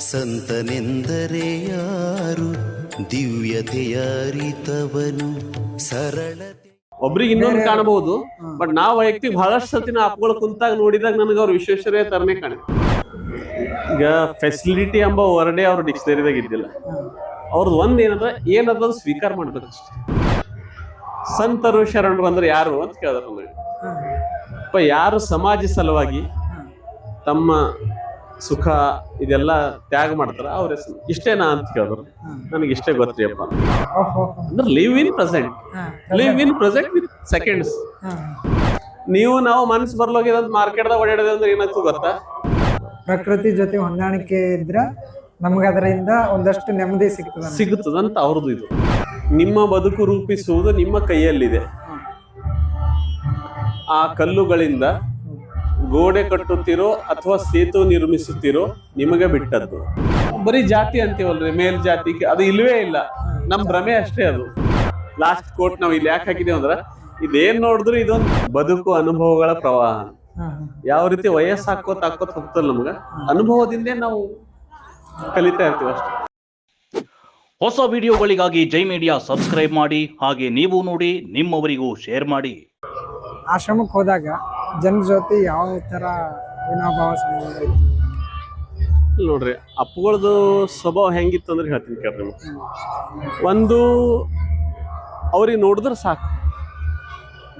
ಸಂತನೆಂದರೆ ಯಾರು? ದಿವ್ಯತೆಯ ಅರಿತವನು ಸರಳತೆ ಒಬ್ರಿಗೆ ಇನ್ನೊಂದು ಕಾಣಬಹುದು ಬಟ್ ನಾವ್ ವೈಯಕ್ತಿಕ ಬಹಳಷ್ಟು ಸತಿನ ನಾ ಅಪ್ಗಳು ಕುಂತಾಗ ನೋಡಿದಾಗ ನನಗೆ ಅವ್ರ ವಿಶ್ವೇಶ್ವರಯ್ಯ ತರನೇ ಕಾಣ. ಈಗ ಫೆಸಿಲಿಟಿ ಎಂಬ ವರ್ಡೇ ಅವ್ರ ಡಿಕ್ಷನರಿದಾಗ ಇದ್ದಿಲ್ಲ. ಅವ್ರದ್ದು ಒಂದ್ ಏನದ ಏನದ ಅದು ಸ್ವೀಕಾರ ಮಾಡ್ಬೇಕಷ್ಟೇ. ಸಂತರು ಶರಣರು ಅಂದ್ರೆ ಯಾರು ಅಂತ ಕೇಳಿದ್ರು ನನಗೆ ಅಪ್ಪ ಯಾರು ಸಮಾಜ ಸಲುವಾಗಿ ತಮ್ಮ ಸುಖ ಇದೆಲ್ಲ ತ್ಯಾಗ ಮಾಡ್ತಾರ. ಅವ್ರ ಹೆಸರು ಇಷ್ಟೇನಾ ಅಂತ ಕೇಳಿದ್ರು. ನನಗೆ ಇಷ್ಟೇ ಗೊತ್ತಿಯಪ್ಪ ಅಂದ್ರೆ live in present live in present with seconds ನೀವು ನಾವು ಮನಸ್ಸು ಮಾರ್ಕೆಟ್ ಮಾರ್ಕೆಟ್ದಾಗ ಓಡಾಡೋದು ಅಂದ್ರೆ ಏನಾಗ್ತದೆ ಗೊತ್ತಾ? ಪ್ರಕೃತಿ ಜೊತೆ ಹೊಂದಾಣಿಕೆ ಇದ್ರ ನಮ್ಗೆ ಅದರಿಂದ ಒಂದಷ್ಟು ನೆಮ್ಮದಿ ಸಿಗ್ತದ ಸಿಗುತ್ತದಂತ ಅವ್ರದ್ದು ಇದು. ನಿಮ್ಮ ಬದುಕು ರೂಪಿಸುವುದು ನಿಮ್ಮ ಕೈಯಲ್ಲಿದೆ. ಆ ಕಲ್ಲುಗಳಿಂದ ಗೋಡೆ ಕಟ್ಟುತ್ತೀರೋ ಅಥವಾ ಸೇತು ನಿರ್ಮಿಸುತ್ತೀರೋ ನಿಮಗೆ ಬಿಟ್ಟದ್ದು. ಬರೀ ಜಾತಿ ಅಂತೀವಲ್ರಿ ಮೇಲ್ ಜಾತಿ ಅದು ಇಲ್ವೇ ಇಲ್ಲ. ನಮ್ ಭ್ರಮೆ ಅಷ್ಟೇ ಅದು. ಲಾಸ್ಟ್ ಕೋಟ್ ನಾವು ಇಲ್ಲಿ ಯಾಕೆ ಹಾಕಿದೀವಿ ಅಂದ್ರ ಇದೇನ್ ನೋಡಿದ್ರು ಇದೊಂದು ಬದುಕು ಅನುಭವಗಳ ಪ್ರವಾಹ. ಯಾವ ರೀತಿ ವಯಸ್ಸು ಹಾಕೋತ್ ಹಾಕೋತ್ ಹೋಗ್ತಲ್ಲ ನಮ್ಗ. ಅನುಭವದಿಂದೇ ನಾವು ಕಲಿತಾ ಇರ್ತೀವಿ ಅಷ್ಟೇ. ಹೊಸ ವಿಡಿಯೋಗಳಿಗಾಗಿ ಜೈ ಮೀಡಿಯಾ ಸಬ್ಸ್ಕ್ರೈಬ್ ಮಾಡಿ ಹಾಗೆ ನೀವು ನೋಡಿ ನಿಮ್ಮವರಿಗೂ ಶೇರ್ ಮಾಡಿ. ಆಶ್ರಮಕ್ಕೆ ಹೋದಾಗ ಜನರ ಜೊತೆ ಯಾವ ತರ ವಿನಾಭಾವ ಸಂಬಂಧ ಇತ್ತು? ನೋಡ್ರಿ ಅಪ್ಪಗಳದು ಸ್ವಭಾವ ಹೆಂಗಿತ್ತು ಅಂದ್ರೆ ಹೇಳ್ತೀನಿ ಕೇಳ್ರಿ ನಿಮ್ಗೆ. ಒಂದು ಅವ್ರಿಗೆ ನೋಡಿದ್ರೆ ಸಾಕು.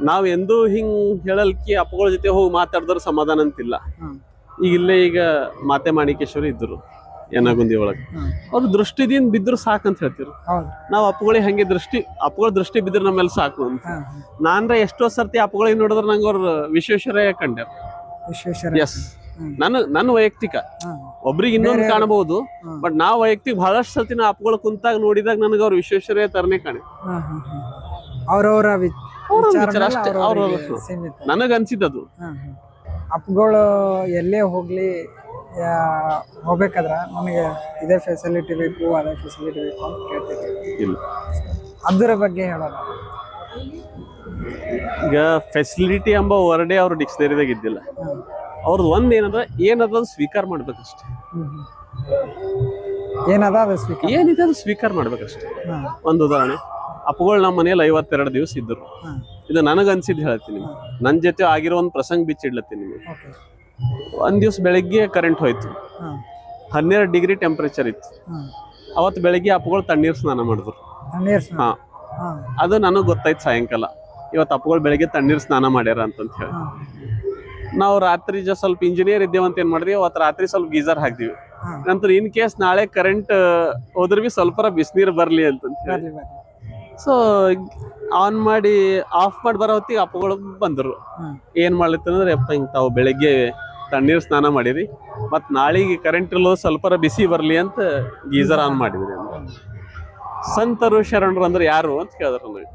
ನಾವು ಎಂದೂ ಹಿಂಗ್ ಹೇಳಲ್ಕಿ ಅಪ್ಪಗಳ ಜೊತೆ ಹೋಗಿ ಮಾತಾಡಿದ್ರೆ ಸಮಾಧಾನ ಅಂತಿಲ್ಲ. ಈಗ ಇಲ್ಲೇ ಈಗ ಮಾತೆ ಮಾಣಿಕೇಶ್ವರಿ ಇದ್ರು. ಯನಗುಂದಿ ಒಳಗೆ. ಅವ್ರ ದೃಷ್ಟಿದಿಂದ ಬಿದ್ರು ಸಾಕು ಅಂತ ಹೇಳ್ತಿರು. ನಾವ್ ಅಪ್ಪಗಳಿಗೆ ಹಂಗೆ ದೃಷ್ಟಿ ಅಪ್ಪುಗಳ ದೃಷ್ಟಿ ಬಿದ್ದರೆ ನಮ್ಮೆಲ್ಲ ಸಾಕು ಅಂತ. ನಾನ್ರೆ ಎಷ್ಟೋ ಸರ್ತಿ ಅಪ್ಪಗಳಿಗೆ ನೋಡಿದ್ರೆ ನಂಗೆ ಅವ್ರ ವಿಶ್ವೇಶ್ವರಯ್ಯ ಕಂಡ್ಯಾರ ಎಸ್ ನನ್ನ ನನ್ನ ವೈಯಕ್ತಿಕ. ಒಬ್ರಿಗೆ ಇನ್ನೊಂದು ಕಾಣಬಹುದು ಬಟ್ ನಾವ್ ವೈಯಕ್ತಿಕ ಬಹಳಷ್ಟು ಸರ್ತಿ ನಾ ಅಪ್ಪಗಳು ಕುಂತಾಗ ನೋಡಿದಾಗ ನನಗೆ ಅವ್ರ ವಿಶ್ವೇಶ್ವರಯ್ಯ ತರನೇ ಕಾಣೆ. ಅವರವರ ಹಾ, ಹಾ. ಅವ್ರವ್ರ ವಿಚಾರ ವಿಚಾರ ಅಷ್ಟೇ, ಅವ್ರವ್ರಿಗೆ ಅವ್ರವ್ರ- ಸೀಮಿತ. ನನಗ ಅನ್ಸಿದ್ದದು. ಹಾ, ಹಾ. ಅಪ್ಗಳು ಎಲ್ಲೇ ಹೋಗ್ಲಿ ಹೋಗ್ಬೇಕಾದ್ರ ನಮಗೆ ಇದೇ ಫೆಸಿಲಿಟಿ ಬೇಕು ಅದೇ ಫೆಸಿಲಿಟಿ ಬೇಕು ಅಂತ ಕೇಳ್ತಿದ್ದೀವಿ. ಇಲ್ಲ. ಅದರ ಬಗ್ಗೆ ಹೇಳೋಣ. ಈಗ ಫೆಸಿಲಿಟಿ ಎಂಬ ವರ್ಡೇ ಅವ್ರ ಡಿಕ್ಷನರಿದಾಗ ಇದ್ದಿಲ್ಲ. ಅವ್ರದ್ದು ಒಂದು ಏನದ ಏನದ ಅದು ಸ್ವೀಕಾರ ಮಾಡ್ಬೇಕಷ್ಟೆ. ಏನದ ಅದು ಸ್ವೀಕಾರ? ಏನಿದೆ ಅದು ಸ್ವೀಕಾರ ಮಾಡ್ಬೇಕಷ್ಟೆ. ಒಂದು ಉದಾಹರಣೆ ಅಪ್ಪಗಳು ನಮ್ಮ ಮನೇಲಿ ಐವತ್ತೆರಡು ದಿವಸ ಇದ್ದರು. ಇದು ನನಗೆ ಅನ್ಸಿದ್ದು ಹೇಳ್ತೀನಿ ನನ್ನ ಜೊತೆ ಆಗಿರೋ ಒಂದು ಪ್ರಸಂಗ ಬಿಚ್ಚಿಡ್ಲತ್ತೀನಿ ನಿಮಗೆ. ಒಂದ್ ದಿವಸ ಬೆಳಗ್ಗೆ ಕರೆಂಟ್ ಹೋಯ್ತು. ಹನ್ನೆರಡು ಡಿಗ್ರಿ ಟೆಂಪರೇಚರ್ ಇತ್ತು. ಅವತ್ತು ಬೆಳಗ್ಗೆ ಅಪ್ಪಗಳು ತಣ್ಣೀರು ಸ್ನಾನ ಮಾಡಿದ್ರು. ಹಾಂ. ಅದು ನನಗೆ ಗೊತ್ತಾಯ್ತು ಸಾಯಂಕಾಲ. ಇವತ್ತು ಅಪ್ಪಗಳು ಬೆಳಗ್ಗೆ ತಣ್ಣೀರು ಸ್ನಾನ ಮಾಡ್ಯಾರ ಅಂತಂತ ಹೇಳಿ. ನಾವು ರಾತ್ರಿ ಜ ಸ್ವಲ್ಪ ಇಂಜಿನಿಯರ್ ಇದ್ದೇವೆ ಅಂತ ಏನು ಮಾಡಿದ್ವಿ ಅವತ್ತು ರಾತ್ರಿ ಸ್ವಲ್ಪ ಗೀಸರ್ ಹಾಕ್ದಿವಿ. ನಂತರ ಇನ್ ಕೇಸ್ ನಾಳೆ ಕರೆಂಟ್ ಹೋದ್ರೆ ಬಿ ಸ್ವಲ್ಪ ಬಿಸಿನೀರ್ ಬರಲಿ ಅಂತಂತ ಹೇಳಿ. ಸೊ ಆನ್ ಮಾಡಿ ಆಫ್ ಮಾಡಿ ಬರೋ ಹೊತ್ತಿಗೆ ಅಪ್ಪಗಳು ಬಂದರು. ಏನು ಮಾಡ್ಲಿತ್ತಂದ್ರೆ ಯಪ್ಪ ಹಿಂಗೆ ತಾವು ಬೆಳಗ್ಗೆ ತಣ್ಣೀರ್ ಸ್ನಾನ ಮಾಡಿರಿ. ಮತ್ತು ನಾಳೆಗೆ ಕರೆಂಟ್ ಇಲ್ಲೋ ಸ್ವಲ್ಪ ಬಿಸಿ ಬರಲಿ ಅಂತ ಗೀಸರ್ ಆನ್ ಮಾಡಿದ್ರಿ ಅಂತ ಸಂತರು ಶರಣರು ಅಂದ್ರೆ ಯಾರು ಅಂತ ಕೇಳಿದ್ರು ನನಗೆ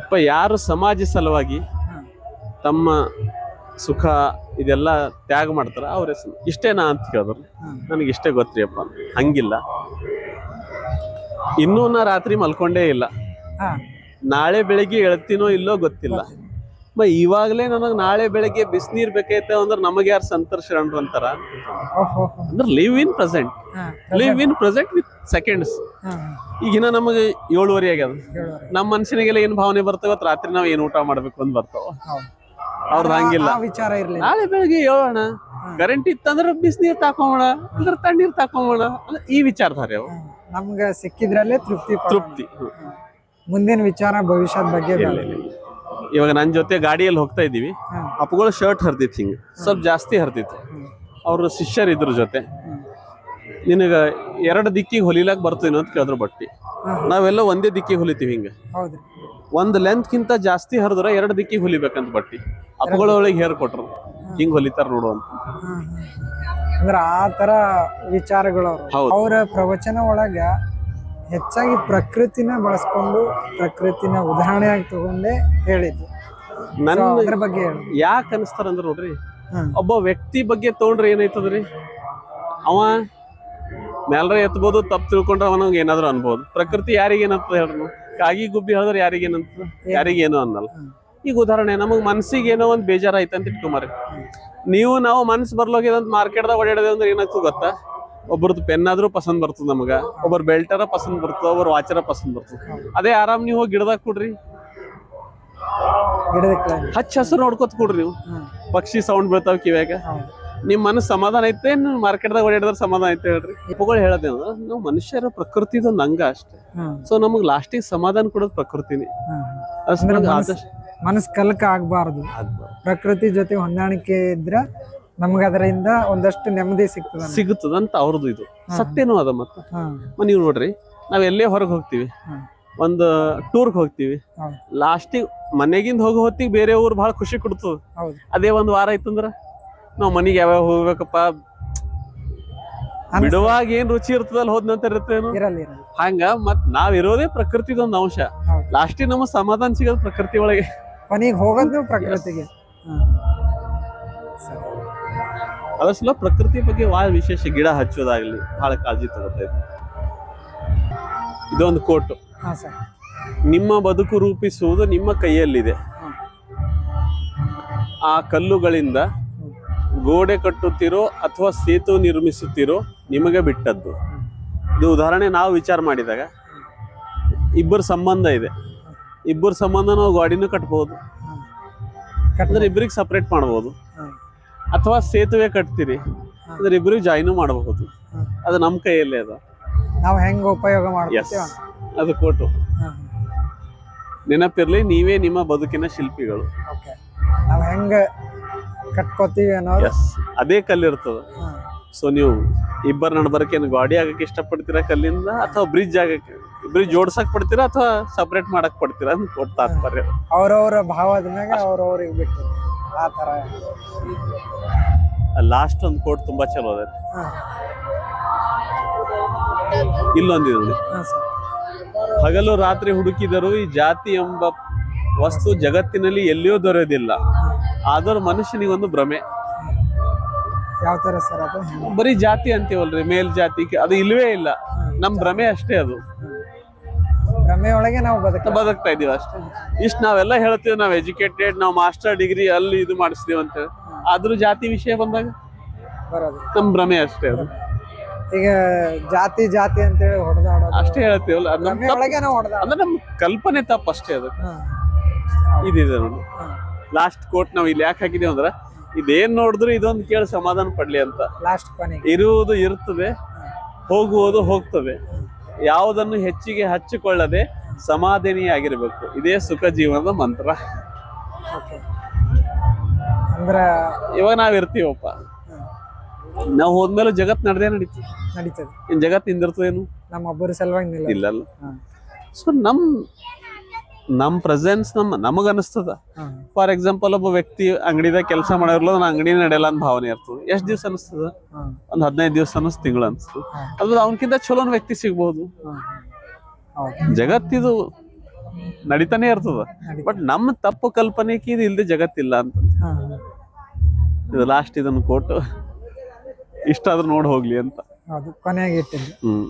ಅಪ್ಪ ಯಾರು ಸಮಾಜ ಸಲುವಾಗಿ ತಮ್ಮ ಸುಖ ಇದೆಲ್ಲ ತ್ಯಾಗ ಮಾಡ್ತಾರ ಅವ್ರ ಹೆಸರು ಇಷ್ಟೇನಾ ಅಂತ ಕೇಳಿದ್ರು. ನನಗೆ ಇಷ್ಟೇ ಗೊತ್ತ್ರಿ ಅಪ್ಪ ಹಂಗಿಲ್ಲ. ಇನ್ನೂ ನಾ ರಾತ್ರಿ ಮಲ್ಕೊಂಡೇ ಇಲ್ಲ. ನಾಳೆ ಬೆಳಿಗ್ಗೆ ಹೇಳ್ತೀನೋ ಇಲ್ಲೋ ಗೊತ್ತಿಲ್ಲ. ಮ ಇವಾಗಲೇ ನನಗೆ ನಾಳೆ ಬೆಳಗ್ಗೆ ಬಿಸಿನೀರು ಬೇಕೈತೆ ಅಂದ್ರೆ ನಮಗೆ ಯಾರು ಸಂತರ್ ಶರಣರು ಅಂತಾರ? ಅಂದ್ರೆ live in present live in present with seconds ಈಗಿನ ನಮಗೆ ಏಳುವರೆ ಆಗ್ಯದ. ನಮ್ಮ ಮನುಷ್ಯನಿಗೆಲ್ಲ ಏನ್ ಭಾವನೆ ಬರ್ತವೆ? ರಾತ್ರಿ ನಾವ್ ಏನ್ ಊಟ ಮಾಡ್ಬೇಕು ಅಂತ ಬರ್ತಾವ. ಅವ್ರದ್ದು ಹಂಗಿಲ್ಲ. ವಿಚಾರ ಇರಲಿ ನಾಳೆ ಬೆಳಗ್ಗೆ ಹೇಳೋಣ ಕರೆಂಟ್ ಇತ್ತಂದ್ರೆ ಬಿಸಿನೀರು ತಾಕೊಂಬೋಣ. ಅಂದ್ರೆ ತಣ್ಣೀರ್ ತಾಕೊಂಬೋಣ. ಅಂದ್ರೆ ಈ ವಿಚಾರಧಾರೆ ಅವು. ನಮ್ಗೆ ಸಿಕ್ಕಿದ್ರಲ್ಲೇ ತೃಪ್ತಿ. ತೃಪ್ತಿ. ಮುಂದಿನ ವಿಚಾರ ಭವಿಷ್ಯದ ಬಗ್ಗೆ. ಇವಾಗ ನನ್ನ ಜೊತೆ ಗಾಡಿಯಲ್ಲಿ ಹೋಗ್ತಾ ಇದ್ದೀವಿ. ಅಪ್ಪಗಳು ಶರ್ಟ್ ಹರಿದಿತ್ತು ಹಿಂಗೆ. ಸ್ವಲ್ಪ ಜಾಸ್ತಿ ಹರಿದಿತ್ತು. ಅವರು ಶಿಷ್ಯರಿದ್ರ ಜೊತೆ. ನಿನಗೆ ಎರಡು ದಿಕ್ಕಿಗೆ ಹೊಲಿಲಾಕ್ ಬರ್ತೀನಿ ಅಂತ ಕೇಳಿದ್ರು ಬಟ್ಟಿ. ನಾವೆಲ್ಲ ಒಂದೇ ದಿಕ್ಕಿಗೆ ಹೊಲಿತೀವಿ ಹಿಂಗೆ. ಒಂದು ಲೆಂತ್ಕಿಂತ ಲೆಂತ್ ಕಿಂತ ಜಾಸ್ತಿ ಹರಿದ್ರೆ ಎರಡು ದಿಕ್ಕಿಗೆ ಹೊಲಿಬೇಕಂತ ಬಟ್ಟಿ. ಅಪ್ಪಗಳೊಳಗೆ ಹೇರ್ ಕೊಟ್ರು. ಹಿಂಗೆ ಹೊಲಿತಾರ ನೋಡು ಅಂತ. ಹ್ಮ್. ಆ ತರ ವಿಚಾರಗಳು ಅವ್ರ ಪ್ರವಚನ ಒಳಗ ಹೆಚ್ಚಾಗಿ ಪ್ರಕೃತಿನ ಬಳಸ್ಕೊಂಡು ಪ್ರಕೃತಿನ ಉದಾಹರಣೆಯಾಗಿ ತಗೊಂಡೇ ಹೇಳಿದ್ದು. ನನ್ನ ಅದ್ರ ಬಗ್ಗೆ ಹೇಳು. ಯಾಕೆ ಅನಿಸ್ತಾರ ಅಂದ್ರೆ ನೋಡ್ರಿ ಒಬ್ಬ ವ್ಯಕ್ತಿ ಬಗ್ಗೆ ತಗೊಂಡ್ರೆ ಏನಾಯ್ತದ್ರಿ? ಅವ ಮೇಲ್ರ ಎತ್ಬೋದು ತಪ್ಪು ತಿಳ್ಕೊಂಡ್ರೆ ಅವನಿಗೆ ಏನಾದ್ರು ಅನ್ಬೋದು. ಪ್ರಕೃತಿ ಯಾರಿಗೆ ಏನಂತ ಹೇಳ್ರು ಕಾಗಿ ಗುಬ್ಬಿ ಹೇಳಿದ್ರೆ ಯಾರಿಗೆ ಏನಂತ ಯಾರಿಗೇನು ಅನ್ನಲ್ಲ. ಈಗ ಉದಾಹರಣೆ ನಮಗೆ ಮನ್ಸಿಗೆ ಏನೋ ಒಂದ್ ಬೇಜಾರಾಯ್ತು ಅಂತ ಇಟ್ಕೊಂಬಾರಿ ನೀವು ನಾವು ಮನ್ಸ್ ಬರ್ಲೋಗಿದೆ ಅಂತ ಮಾರ್ಕೆಟ್ದಾಗ ಓಡಾಡೋದು ಅಂದ್ರೆ ಏನಾಗ್ತದೆ ಗೊತ್ತಾ? ಒಬ್ಬರದ್ದು ಪೆನ್ ಆದ್ರೂ ಪಸಂದ್ ಬರ್ತದ ನಮಗ. ಒಬ್ಬರು ಬೆಲ್ಟರ ಪಸಂದ್ ಬರ್ತದ ಒಬ್ಬರ ವಾಚರ ಪಸಂದ್ ಬರ್ತದ. ಅದೇ ಆರಾಮ್ ನೀವು ಹೋಗಿ ಗಿಡದಾಗ ಕೊಡ್ರಿ. ಹಚ್ಚ ಹಸಿರು ನೋಡ್ಕೊತ ಕೊಡ್ರಿ ನೀವು. ಪಕ್ಷಿ ಸೌಂಡ್ ಬೀಳ್ತಾವ ಕಿವ್ಯಾಗ. ನಿಮ್ಮ ನಿಮ್ ಮನಸ್ಸು ಸಮಾಧಾನ ಐತೆ ಮಾರ್ಕೆಟ್ದಾಗ ಓಡಾಡಿದ್ರೆ ಸಮಾಧಾನ ಐತೆ ಹೇಳ್ರಿ? ಇಪ್ಪಗಳು ಹೇಳೋದೇನು ನಾವು ಮನುಷ್ಯರ ಪ್ರಕೃತಿ ಒಂದು ಅಂಗ ಅಷ್ಟೇ ಸೊ ನಮಗ್ ಲಾಸ್ಟಿಗೆ ಸಮಾಧಾನ ಕೊಡೋದು ಪ್ರಕೃತಿನೇ. ಮನಸ್ ಕಲಕ ಆಗ್ಬಾರ್ದು. ಪ್ರಕೃತಿ ಜೊತೆ ಹೊಂದಾಣಿಕೆ ಇದ್ರ ನಮ್ಗೆ ಅದರಿಂದ ಒಂದಷ್ಟು ನೆಮ್ಮದಿ ಸಿಗ್ತದ ಸಿಗುತ್ತದಂತ ಅವ್ರದ್ದು ಇದು. ಸತ್ಯನೂ ಅದ ಮತ್ತ. ನೀವು ನೋಡ್ರಿ ನಾವ್ ಎಲ್ಲೇ ಹೊರಗೆ ಹೋಗ್ತೀವಿ. ಒಂದು ಟೂರ್ಗೆ ಹೋಗ್ತೀವಿ. ಲಾಸ್ಟಿಗೆ ಮನೆಗಿಂದ ಹೋಗೋ ಹೊತ್ತಿಗೆ ಬೇರೆ ಊರು ಬಹಳ ಖುಷಿ ಕೊಡ್ತದ. ಅದೇ ಒಂದು ವಾರ ಇತ್ತಂದ್ರ ನಾವು ಮನೆಗೆ ಯಾವ್ಯಾವ ಹೋಗ್ಬೇಕಪ್ಪ. ಬಿಡುವಾಗ ಏನ್ ರುಚಿ ಇರ್ತದಲ್ಲ ಹೋದ್ ನಂತರ ಇರ್ತೇನು ಹಂಗ ಮತ್ ನಾವ್ ಇರೋದೇ ಪ್ರಕೃತಿದೊಂದು ಅಂಶ. ಲಾಸ್ಟಿ ಲಾಸ್ಟಿಗೆ ನಮಗ್ ಸಮಾಧಾನ ಸಿಗೋದು ಪ್ರಕೃತಿ ಒಳಗೆ. ಮನೆಗೆ ಹೋಗೋದು ಪ್ರಕೃತಿಗೆ. ಸರಿ. ಅದ್ರ ಸಲ ಪ್ರಕೃತಿ ಬಗ್ಗೆ ಬಹಳ ವಿಶೇಷ ಗಿಡ ಹಚ್ಚೋದಾಗಲಿ ಬಹಳ ಕಾಳಜಿ ತಗೋತಾ ಇದ್ವಿ ಇದೊಂದು ಕೋಟು. ಹಾ ಸರ್. ನಿಮ್ಮ ಬದುಕು ರೂಪಿಸುವುದು ನಿಮ್ಮ ಕೈಯಲ್ಲಿದೆ. ಆ ಕಲ್ಲುಗಳಿಂದ ಗೋಡೆ ಕಟ್ಟುತ್ತೀರೋ ಅಥವಾ ಸೇತು ನಿರ್ಮಿಸುತ್ತೀರೋ ನಿಮಗೆ ಬಿಟ್ಟದ್ದು. ಇದು ಉದಾಹರಣೆ ನಾವು ವಿಚಾರ ಮಾಡಿದಾಗ ಇಬ್ಬರ ಸಂಬಂಧ ಇದೆ. ಇಬ್ಬರ ಸಂಬಂಧ ನಾವು ಗಾಡಿನೂ ಕಟ್ಬೋದು. ಕಟ್ಟಿದ್ರೆ ಇಬ್ಬರಿಗೆ ಸಪ್ರೇಟ್ ಮಾಡ್ಬೋದು. ಅಥವಾ ಸೇತುವೆ ಕಟ್ತೀರಿ ಅಂದ್ರೆ ಇಬ್ಬರು ಜಾಯಿನು ಮಾಡಬಹುದು. ಅದು ನಮ್ಮ ಕೈಯಲ್ಲೇ ಅದ. ನಾವು ಹೆಂಗ ಉಪಯೋಗ ಮಾಡ್ತೀವಿ ಅದು ಕೊಟ್ಟು ನೆನಪಿರ್ಲಿ ನೀವೇ ನಿಮ್ಮ ಬದುಕಿನ ಶಿಲ್ಪಿಗಳು. ಓಕೆ. ನಾವು ಹೆಂಗ ಕಟ್ಕೋತೀವಿ ಅನ್ನೋದು? ಎಸ್ ಅದೇ ಕಲ್ಲಿರ್ತದ. ಸೊ ನೀವು ಇಬ್ಬರ ನಡ್ಬರ್ಕೇನು ಗಾಡಿ ಆಗಕ್ಕೆ ಇಷ್ಟಪಡ್ತೀರಾ ಕಲ್ಲಿಂದ ಅಥವಾ ಬ್ರಿಡ್ಜ್ ಆಗಕ್ಕೆ? ಬ್ರಿಡ್ಜ್ ಜೋಡ್ಸಕ್ ಪಡ್ತೀರಾ ಅಥವಾ ಸಪ್ರೇಟ್ ಮಾಡಕ್ ಪಡ್ತೀರಾ ಅಂತ ಕೊಟ್ಟು ತಾತ್ಪರ್ಯ? ಅವ್ರವ್ರ ಭಾವದ ಮ್ಯಾಗ ಅವ್ರವ್ರಿಗೆ ಬಿಟ್ಟು. ಆ ತರ ಲಾಸ್ಟ್ ಒಂದು ಕೋಟ್ ತುಂಬಾ ಚಲೋ ಅದ. ಇಲ್ಲೊಂದಿದೆ ಹಗಲು ರಾತ್ರಿ ಹುಡುಕಿದರೂ ಈ ಜಾತಿ ಎಂಬ ವಸ್ತು ಜಗತ್ತಿನಲ್ಲಿ ಎಲ್ಲಿಯೂ ದೊರೆಯೋದಿಲ್ಲ ಆದರೂ ಮನುಷ್ಯನಿಗೊಂದು ಭ್ರಮೆ. ಯಾವ ತರ ಸರ್ ಅದು? ಬರೀ ಜಾತಿ ಅಂತೀವಲ್ರಿ ಮೇಲ್ ಜಾತಿ ಅದು ಇಲ್ವೇ ಇಲ್ಲ. ನಮ್ ಭ್ರಮೆ ಅಷ್ಟೇ ಅದು. ಭ್ರಮೆ ಒಳಗೆ ನಾವು ಬದುಕ ಬದುಕ್ತಾ ಇದೀವಿ ಅಷ್ಟೇ. ಇಷ್ಟು ನಾವೆಲ್ಲ ಹೇಳ್ತೀವಿ ನಾವು ಎಜುಕೇಟೆಡ್ ನಾವು ಮಾಸ್ಟರ್ ಡಿಗ್ರಿ ಅಲ್ಲಿ ಇದು ಮಾಡಿಸ್ತೀವಿ ಅಂತ ಹೇಳಿ. ಆದ್ರೂ ಜಾತಿ ವಿಷಯ ಬಂದಾಗ? ಬರೋದು. ನಮ್ ಭ್ರಮೆ ಅಷ್ಟೇ ಅದು. ಈಗ ಜಾತಿ ಜಾತಿ ಅಂತೇಳಿ ಹೊಡೆದಾಡೋದು. ಅಷ್ಟೇ ಹೇಳ್ತೀವಲ್ಲ ಅದ್ ನಮ್ ಭ್ರಮೆ ತಪ್ಪು. ಒಳಗೆ ನಾವು ಹೊಡೆದಾಡ ಅಂದ್ರೆ ನಮ್ ಕಲ್ಪನೆ ತಪ್ಪು ಅಷ್ಟೇ ಅದು. ಇದಿದೆ ನೋಡಿ. ಲಾಸ್ಟ್ ಕೋಟ್ ನಾವು ಇಲ್ಲಿ ಯಾಕೆ ಹಾಕಿದೀವಿ ಅಂದ್ರೆ ಇದೇನ್ ನೋಡಿದ್ರು ಇದೊಂದು ಕೇಳಿ ಸಮಾಧಾನ ಪಡ್ಲಿ ಅಂತ. ಲಾಸ್ಟ್ ಕೊನೆಗೆ. ಇರುವುದು ಇರ್ತದೆ ಹೋಗುವುದು ಹೋಗ್ತದೆ. ಯಾವುದನ್ನು ಹೆಚ್ಚಿಗೆ ಹಚ್ಚಿಕೊಳ್ಳದೆ ಸಮಾಧಾನಿಯಾಗಿರಬೇಕು. ಇದೇ ಸುಖ ಜೀವನದ ಮಂತ್ರ. ಓಕೆ. ಅಂದ್ರ ಇವಾಗ ನಾವ್ ಇರ್ತೀವಪ್ಪ. ನಾವು ಹೋದ್ಮೇಲೆ ಜಗತ್ ನಡೆದೇ ನಡೀತಿ. ನಡೀತದೆ. ಇನ್ ಜಗತ್ ನಿಂದಿರ್ತದೇನು? ನಮ್ಮ ಒಬ್ಬರ ಸಲುವಾಗಿ ಇಲ್ಲ ಅಲ್ಲ ಸೊ ನಮ್ ನಮ್ ಪ್ರೆಸೆನ್ಸ್ ನಮ್ಮ ನಮಗ ಅನಿಸ್ತದ. ಫಾರ್ ಎಕ್ಸಾಂಪಲ್ ಒಬ್ಬ ವ್ಯಕ್ತಿ ಅಂಗಡಿದಾಗ ಕೆಲಸ ಮಾಡಿರ್ಲ ಅಂಗಡಿ ನಡೆಯಲ್ಲ ಅಂತ ಭಾವನೆ ಇರ್ತದೆ. ಎಷ್ಟ್ ದಿವ್ಸ ಅನಿಸ್ತದ? ಒಂದು ಹದಿನೈದು ದಿವಸ ಅನಸ್ ತಿಂಗಳು ಅನಿಸ್ತು. ಅದು ಅವನಕ್ಕಿಂತ ಚಲೋ ವ್ಯಕ್ತಿ ಸಿಗ್ಬಹುದು ಜಗತ್ತಿದು ನಡೀತಾನೆ ಇರ್ತದ. ಬಟ್ ನಮ್ಮ ತಪ್ಪು ಕಲ್ಪನೆಗೆ ಇದು ಇಲ್ದೆ ಜಗತ್ತಿಲ್ಲ ಅಂತ. ಇದು ಲಾಸ್ಟ್ ಇದನ್ನು ಕೊಟ್ಟು ಇಷ್ಟಾದ್ರೂ ನೋಡಿ ಹೋಗ್ಲಿ ಅಂತ. ಹೌದು ಕೊನೆಯಾಗಿ ಇಟ್ಟಿದ್ದು. ಹ್ಮ್.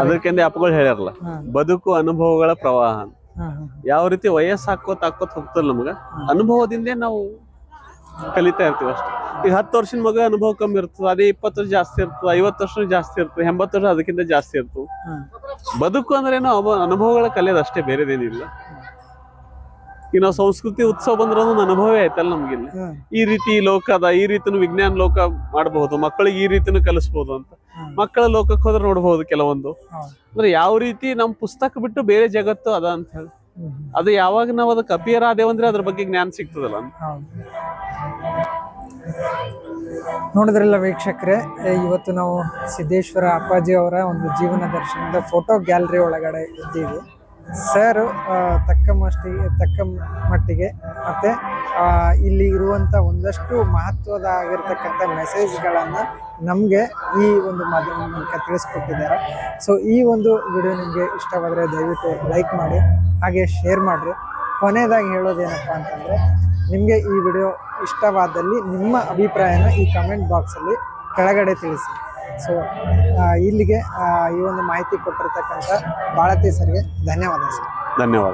ಅದಕ್ಕೆಂದೇ ಅಪ್ಪಗಳು ಹೇಳ್ಯಾರಲ್ಲ ಬದುಕು ಅನುಭವಗಳ ಪ್ರವಾಹ ಯಾವ ರೀತಿ ವಯಸ್ಸು ಹಾಕೋತ್ ಹಾಕೋತ್ ಹೋಗ್ತಲ್ಲ ನಮಗ ಅನುಭವದಿಂದೇ ನಾವು ಕಲಿತಾ ಇರ್ತೀವಿ ಅಷ್ಟೇ. ಈಗ ಹತ್ತು ವರ್ಷದ ಮಗ ಅನುಭವ ಕಮ್ಮಿ ಇರ್ತದೆ ಅದೇ ಇಪ್ಪತ್ತು ವರ್ಷ ಜಾಸ್ತಿ ಇರ್ತದೆ ಐವತ್ತು ವರ್ಷ ಜಾಸ್ತಿ ಇರ್ತದೆ ಎಂಬತ್ತು ವರ್ಷ ಅದಕ್ಕಿಂತ ಜಾಸ್ತಿ ಇರ್ತದೆ. ಬದುಕು ಅಂದ್ರೆ ಏನೋ ಅನುಭವಗಳ ಕಲಿಯೋದು ಅಷ್ಟೇ ಬೇರೆದೇನಿಲ್ಲ. ನಾವು ಸಂಸ್ಕೃತಿ ಉತ್ಸವ ಬಂದ್ರೆ ಒಂದು ಅನುಭವ ಆಯ್ತಲ್ಲ ನಮ್ಗೆ ಹ್ಮ್. ಈ ರೀತಿ ಲೋಕ ಅದ ಈ ರೀತಿನೂ ವಿಜ್ಞಾನ ಲೋಕ ಮಾಡಬಹುದು ಮಕ್ಕಳಿಗೆ ಈ ರೀತಿನೂ ಕಲಿಸ್ಬೋದು ಅಂತ. ಮಕ್ಕಳ ಲೋಕಕ್ಕೆ ಹೋದ್ರೆ ನೋಡಬಹುದು ಕೆಲವೊಂದು. ಅಂದ್ರೆ ಯಾವ ರೀತಿ ನಮ್ ಪುಸ್ತಕ ಬಿಟ್ಟು ಬೇರೆ ಜಗತ್ತು ಅದ ಅಂತ ಹೇಳಿ. ಅದು ಯಾವಾಗ ನಾವು ಅದಕ್ಕೆ ಅಪಿಯರ್ ಆದೇವಂದ್ರೆ ಅದ್ರ ಬಗ್ಗೆ ಜ್ಞಾನ ಸಿಗ್ತದಲ್ಲ ನೋಡಿದ್ರಲ್ಲ ವೀಕ್ಷಕರೇ ಇವತ್ತು ನಾವು ಸಿದ್ದೇಶ್ವರ ಅಪ್ಪಾಜಿ ಅವರ ಒಂದು ಜೀವನ ದರ್ಶನದ ಫೋಟೋ ಗ್ಯಾಲರಿ ಒಳಗಡೆ ಇದ್ದೀವಿ. ಸರ್ ತಕ್ಕ ಮಟ್ಟಿಗೆ ತಕ್ಕ ಮಟ್ಟಿಗೆ, ಮತ್ತು ಇಲ್ಲಿ ಇರುವಂಥ ಒಂದಷ್ಟು ಮಹತ್ವದ ಆಗಿರ್ತಕ್ಕಂಥ ಮೆಸೇಜ್ಗಳನ್ನು ನಮಗೆ ಈ ಒಂದು ಮಾಧ್ಯಮದ ಮೂಲಕ ತಿಳಿಸ್ಕೊಟ್ಟಿದ್ದಾರೆ. ಸೊ ಈ ಒಂದು ವಿಡಿಯೋ ನಿಮಗೆ ಇಷ್ಟವಾದರೆ ದಯವಿಟ್ಟು ಲೈಕ್ ಮಾಡಿ, ಹಾಗೆ ಶೇರ್ ಮಾಡಿರಿ. ಕೊನೆಯದಾಗಿ ಹೇಳೋದೇನಪ್ಪ ಅಂತಂದರೆ, ನಿಮಗೆ ಈ ವಿಡಿಯೋ ಇಷ್ಟವಾದಲ್ಲಿ ನಿಮ್ಮ ಅಭಿಪ್ರಾಯನ ಈ ಕಮೆಂಟ್ ಬಾಕ್ಸಲ್ಲಿ ಕೆಳಗಡೆ ತಿಳಿಸಿ. ಸೊ ಇಲ್ಲಿಗೆ ಈ ಒಂದು ಮಾಹಿತಿ ಕೊಟ್ಟಿರ್ತಕ್ಕಂಥ ಭಾರತೀಯ ಸರ್ಗೆ ಧನ್ಯವಾದ ಸರ್. ಧನ್ಯವಾದ.